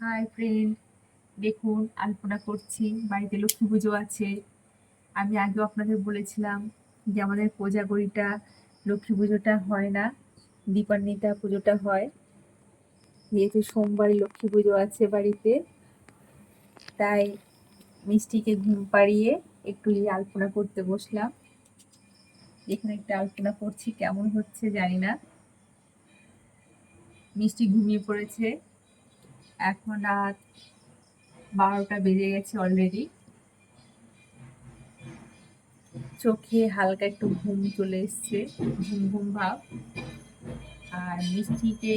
Hi friend দেখুন, আলপনা করছি। বাড়িতে লক্ষ্মী পুজো আছে। আমি আগেও আপনাদের বলেছিলাম যে আমাদের কোজাগরিটা লক্ষ্মী পুজোটা হয় না, দীপান্বিতা পুজোটা হয়। যেহেতু সোমবারই লক্ষ্মী পুজো আছে বাড়িতে, তাই মিষ্টিকে ঘুম পাড়িয়ে একটু আলপনা করতে বসলাম। এখানে একটা আলপনা করছি, কেমন হচ্ছে জানি না। মিষ্টি ঘুমিয়ে পড়েছে। এখন রাত বারোটা বেজে গেছে অলরেডি চোখে হালকা একটু ঘুম চলে এসছে, ঘুম ঘুম ভাব। আর মিষ্টিতে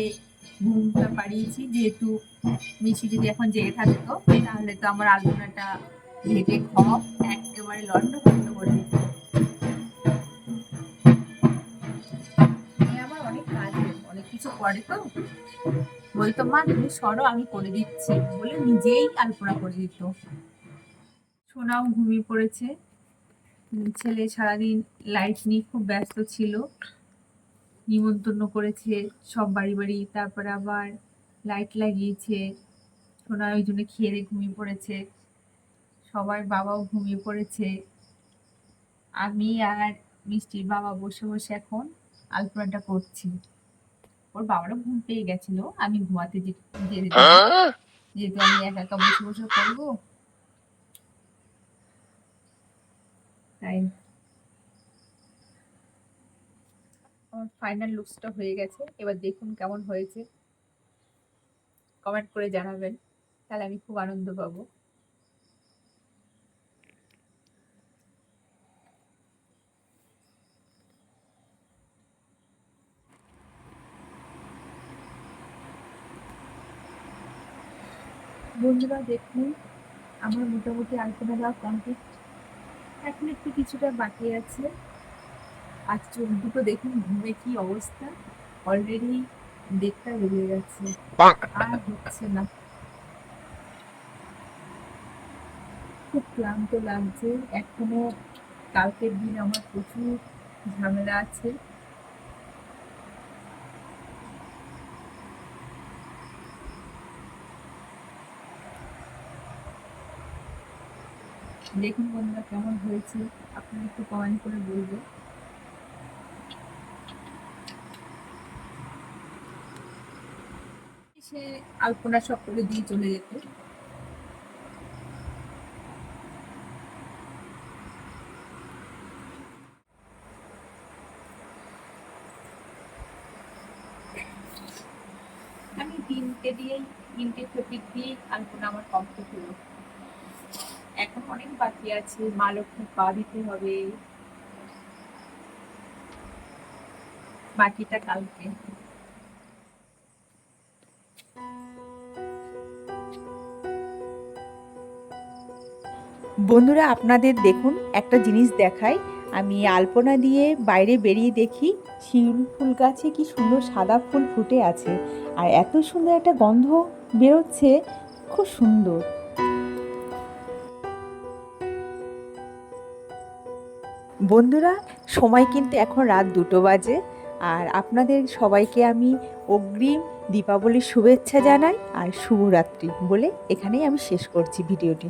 ঘুমটা পাড়িয়েছি, যেহেতু মিষ্টি যদি এখন জেগে থাকতো, তাহলে তো আমার আলপনাটা ঘেটে খপ একেবারে লন্ড করে তো। বলতো, মা, তুমি সরো, আমি করে দিচ্ছি। বলে নিজেই আলপনা করে দিত। সোনাও ঘুমিয়ে পড়েছে। ছেলে সারাদিন লাইট নিয়ে খুব ব্যস্ত ছিল। নিমন্ত্রণ করেছে সব বাড়ি বাড়ি। তারপর আবার লাইট লাগিয়েছে। সোনা ওই জন্য খেয়ে ঘুমিয়ে পড়েছে। সবার বাবাও ঘুমিয়ে পড়েছে। আমি আর মিষ্টির বাবা বসে বসে এখন আলপনাটা করছি। ওর বাবারও ঘুম পেয়ে গেছিল। আমি ঘুমাতে যে দিয়ে দিতাম যেহেতু আমি একা একা বসে বসে করব। তাই আমার ফাইনাল লুকসটা হয়ে গেছে। এবার দেখুন কেমন হয়েছে। কমেন্ট করে জানাবেন। তাহলে আমি খুব আনন্দ পাবো। বন্ধুরা দেখুন আমার মোটামুটি আলপনা দেওয়া কমপ্লিট এখন একটু কিছুটা বাকি আছে। আর চোখ দুটো দেখুন ঘুমে কি অবস্থা? অলরেডি দেড়টা বেরিয়ে গেছে। আর হচ্ছে না। খুব ক্লান্ত লাগছে। এখনও কালকের দিন আমার প্রচুর ঝামেলা আছে। দেখুন বন্ধুরা, কেমন হয়েছে? আপনারা একটু কমেন্ট করে বলবেন। সে আলপনা সব করে দিয়ে চলে যেত। আমি তিনটে দিয়েই তিনটে ফেব্রিক দিয়ে আলপনা আমার কমপ্লিট হলো। এখন অনেক বাকি আছে, মা পা দিতে হবে। বাকিটা কালকে। বন্ধুরা, আপনাদের দেখুন, একটা জিনিস দেখাই। আমি আলপনা দিয়ে বাইরে বেরিয়ে দেখি, শিউল ফুল গাছে কি সুন্দর সাদা ফুল ফুটে আছে। আর এত সুন্দর একটা গন্ধ বেরোচ্ছে, খুব সুন্দর। বন্ধুরা, সময় কিন্তু এখন রাত দুটো বাজে আর আপনাদের সবাইকে আমি অগ্রিম দীপাবলির শুভেচ্ছা জানাই আর শুভরাত্রি বলে এখানেই আমি শেষ করছি ভিডিওটি।